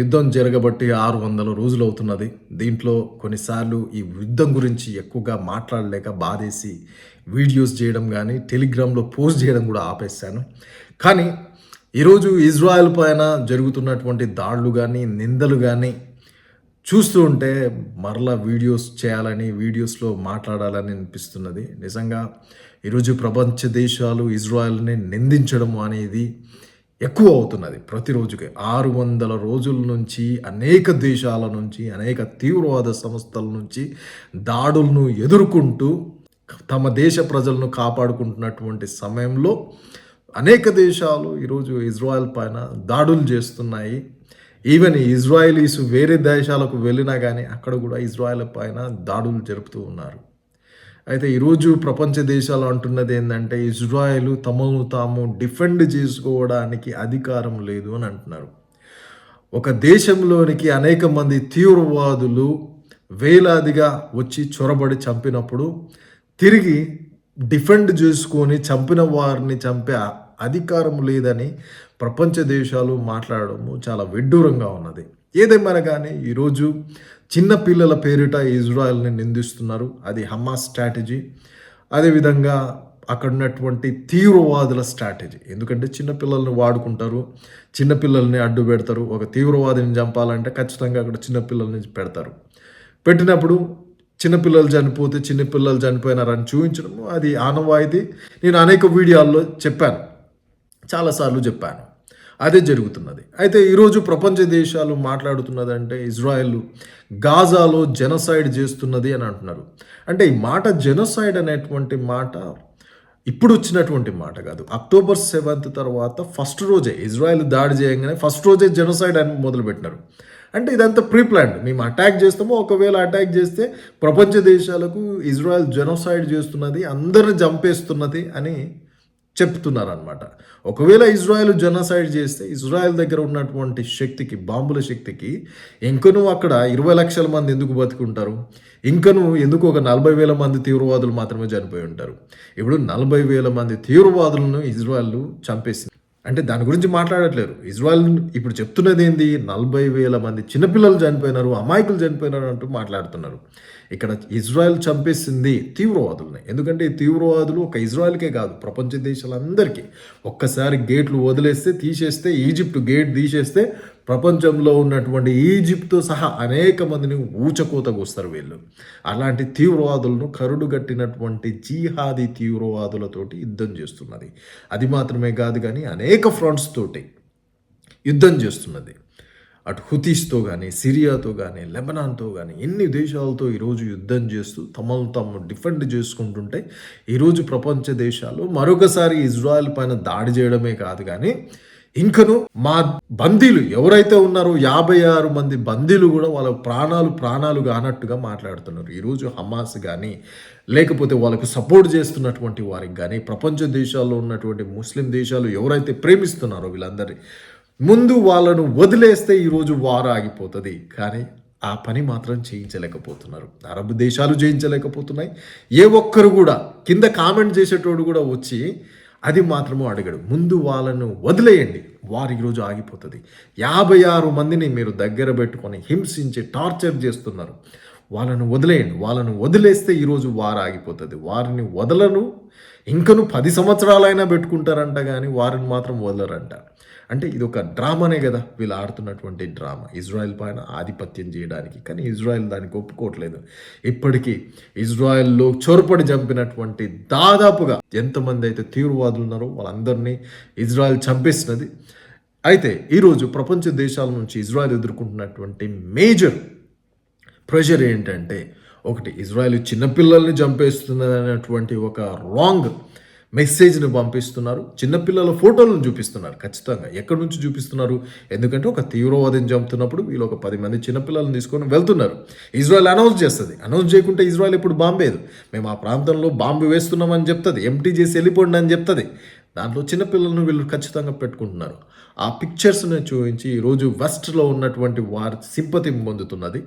యుద్ధం జరగబట్టి ఆరు వందల రోజులు అవుతున్నది. దీంట్లో కొన్నిసార్లు ఈ యుద్ధం గురించి ఎక్కువగా మాట్లాడలేక బాధేసి వీడియోస్ చేయడం కానీ టెలిగ్రామ్లో పోస్ట్ చేయడం కూడా ఆపేశాను. కానీ ఈరోజు ఇజ్రాయెల్ పైన జరుగుతున్నటువంటి దాడులు కానీ నిందలు కానీ చూస్తూ ఉంటే మరలా వీడియోస్ చేయాలని వీడియోస్లో మాట్లాడాలని అనిపిస్తున్నది. నిజంగా ఈరోజు ప్రపంచ దేశాలు ఇజ్రాయెల్ని నిందించడం అనేది ఎక్కువ అవుతున్నది. ప్రతిరోజుకి ఆరు వందల రోజుల నుంచి అనేక దేశాల నుంచి అనేక తీవ్రవాద సంస్థల నుంచి దాడులను ఎదుర్కొంటూ తమ దేశ ప్రజలను కాపాడుకుంటున్నటువంటి సమయంలో అనేక దేశాలు ఈరోజు ఇజ్రాయెల్ పైన దాడులు చేస్తున్నాయి. ఈవెన్ ఇజ్రాయలీస్ వేరే దేశాలకు వెళ్ళినా కానీ అక్కడ కూడా ఇజ్రాయెల్ పైన దాడులు జరుపుతూ ఉన్నారు. అయితే ఈరోజు ప్రపంచ దేశాలు అంటున్నది ఏంటంటే ఇజ్రాయెల్ తమను తాము డిఫెండ్ చేసుకోవడానికి అధికారం లేదు అని అంటున్నారు. ఒక దేశంలోనికి అనేక మంది తీవ్రవాదులు వేలాదిగా వచ్చి చొరబడి చంపినప్పుడు తిరిగి డిఫెండ్ చేసుకొని చంపిన వారిని చంపే అధికారం లేదని ప్రపంచ దేశాలు మాట్లాడడము చాలా విడ్డూరంగా ఉన్నది. ఏదేమైనా కానీ ఈరోజు చిన్న పిల్లల పేరిట ఇజ్రాయెల్ని నిందిస్తున్నారు. అది హమాస్ స్ట్రాటజీ. అదేవిధంగా అక్కడ ఉన్నటువంటి తీవ్రవాదుల స్ట్రాటజీ. ఎందుకంటే చిన్నపిల్లల్ని వాడుకుంటారు చిన్నపిల్లల్ని అడ్డు పెడతారు. ఒక తీవ్రవాదిని చంపాలంటే ఖచ్చితంగా అక్కడ చిన్నపిల్లల్ని పెడతారు. పెట్టినప్పుడు చిన్నపిల్లలు చనిపోతే చిన్నపిల్లలు చనిపోయినారని చూపించడం అది ఆనవాయితీ. నేను అనేక వీడియోల్లో చెప్పాను. చాలాసార్లు చెప్పాను. అదే జరుగుతున్నది. అయితే ఈరోజు ప్రపంచ దేశాలు మాట్లాడుతున్నదంటే ఇజ్రాయెల్ గాజాలో జెనసైడ్ చేస్తున్నది అని అంటున్నారు. అంటే ఈ మాట జెనసైడ్ అనేటువంటి మాట ఇప్పుడు వచ్చినటువంటి మాట కాదు. అక్టోబర్ సెవెంత్ తర్వాత ఫస్ట్ రోజే ఇజ్రాయెల్ దాడి చేయగానే ఫస్ట్ రోజే జెనసైడ్ అని మొదలుపెట్టినారు. అంటే ఇదంతా ప్రీ ప్లాన్డ్ మేము అటాక్ చేస్తామో ఒకవేళ అటాక్ చేస్తే ప్రపంచ దేశాలకు ఇజ్రాయెల్ జెనోసైడ్ చేస్తున్నది అందరిని చంపేస్తున్నది అని చెప్తున్నారు అనమాట ఒకవేళ ఇజ్రాయెల్ జనసైడ్ చేస్తే ఇజ్రాయెల్ దగ్గర ఉన్నటువంటి శక్తికి బాంబుల శక్తికి ఇంకను అక్కడ ఇరవై లక్షల మంది ఎందుకు బతుకుంటారు? ఇంకనూ ఎందుకు ఒక నలభై వేల మంది తీవ్రవాదులు మాత్రమే చనిపోయి ఉంటారు? ఇప్పుడు నలభై వేల మంది తీవ్రవాదులను ఇజ్రాయెల్ చంపేసింది. అంటే దాని గురించి మాట్లాడట్లేరు. ఇజ్రాయల్ ఇప్పుడు చెప్తున్నది ఏంది నలభై వేల మంది చిన్నపిల్లలు చనిపోయినారు అమాయకులు చనిపోయినారు అంటూ మాట్లాడుతున్నారు. ఇక్కడ ఇజ్రాయెల్ చంపేసింది తీవ్రవాదులని. ఎందుకంటే ఈ తీవ్రవాదులు ఒక ఇజ్రాయెల్కే కాదు ప్రపంచ దేశాలందరికీ. ఒక్కసారి గేట్లు వదిలేస్తే తీసేస్తే ఈజిప్ట్ గేట్ తీసేస్తే ప్రపంచంలో ఉన్నటువంటి ఈజిప్ట్తో సహా అనేక మందిని ఊచకోతకొస్తారు వీళ్ళు. అలాంటి తీవ్రవాదులను కరుడు కట్టినటువంటి జీహాది తీవ్రవాదులతోటి యుద్ధం చేస్తున్నది. అది మాత్రమే కాదు కానీ అనేక ఫ్రంట్స్ తోటి యుద్ధం చేస్తున్నది. అటు హుతీస్తో కానీ సిరియాతో కానీ లెబనాన్తో కానీ ఎన్ని దేశాలతో ఈరోజు యుద్ధం చేస్తూ తమను తాము డిఫెండ్ చేసుకుంటుంటే ఈరోజు ప్రపంచ దేశాలు మరొకసారి ఇజ్రాయెల్ పైన దాడి చేయడమే కాదు కానీ ఇంకను మా బందీలు ఎవరైతే ఉన్నారో యాభై ఆరు మంది బందీలు కూడా వాళ్ళ ప్రాణాలు ప్రాణాలు కానట్టుగా మాట్లాడుతున్నారు. ఈరోజు హమాస్ కానీ లేకపోతే వాళ్ళకు సపోర్ట్ చేస్తున్నటువంటి వారికి కానీ ప్రపంచ దేశాల్లో ఉన్నటువంటి ముస్లిం దేశాలు ఎవరైతే ప్రేమిస్తున్నారో వీళ్ళందరి ముందు వాళ్ళను వదిలేస్తే ఈరోజు వారు ఆగిపోతుంది. కానీ ఆ పని మాత్రం చేయించలేకపోతున్నారు. అరబ్ దేశాలు చేయించలేకపోతున్నాయి. ఏ ఒక్కరు కూడా కింద కామెంట్ చేసేటోడు కూడా వచ్చి అది మాత్రము అడగడు. ముందు వాళ్ళను వదిలేయండి. వారు ఈరోజు ఆగిపోతుంది. యాభై ఆరు మందిని మీరు దగ్గర పెట్టుకొని హింసించి టార్చర్ చేస్తున్నారు. వాళ్ళను వదిలేయండి. వాళ్ళను వదిలేస్తే ఈరోజు వారు ఆగిపోతుంది. వారిని వదలను. ఇంకను పది సంవత్సరాలైనా పెట్టుకుంటారంట కానీ వారిని మాత్రం వదలరంట. అంటే ఇది ఒక డ్రామానే కదా వీళ్ళు ఆడుతున్నటువంటి డ్రామా. ఇజ్రాయెల్ పైన ఆధిపత్యం చేయడానికి. కానీ ఇజ్రాయెల్ దానికి ఒప్పుకోవట్లేదు. ఇప్పటికీ ఇజ్రాయెల్లో చొరపడి చంపినటువంటి దాదాపుగా ఎంతమంది అయితే తీవ్రవాదులు ఉన్నారో వాళ్ళందరినీ ఇజ్రాయెల్ చంపేసినది. అయితే ఈరోజు ప్రపంచ దేశాల నుంచి ఇజ్రాయెల్ ఎదుర్కొంటున్నటువంటి మేజర్ ప్రెషర్ ఏంటంటే ఒకటి ఇజ్రాయెల్ చిన్నపిల్లల్ని చంపేస్తున్నది అనేటువంటి ఒక రాంగ్ మెసేజ్ని పంపిస్తున్నారు. చిన్నపిల్లల ఫోటోలను చూపిస్తున్నారు ఖచ్చితంగా. ఎక్కడి నుంచి చూపిస్తున్నారు? ఎందుకంటే ఒక తీవ్రవాదిని చంపుతున్నప్పుడు వీళ్ళు ఒక పది మంది చిన్నపిల్లలను తీసుకొని వెళ్తున్నారు. ఇజ్రాయెల్ అనౌన్స్ చేస్తుంది. అనౌన్స్ చేయకుంటే ఇజ్రాయెల్ ఇప్పుడు బాంబేదు మేము ఆ ప్రాంతంలో బాంబు వేస్తున్నామని చెప్తుంది. ఎంటీ చేసి వెళ్ళిపోండి అని చెప్తుంది. దాంట్లో చిన్నపిల్లలను వీళ్ళు ఖచ్చితంగా పెట్టుకుంటున్నారు. ఆ పిక్చర్స్ని చూపించి ఈరోజు వెస్ట్లో ఉన్నటువంటి వారి సింపతి పొందుతున్నది.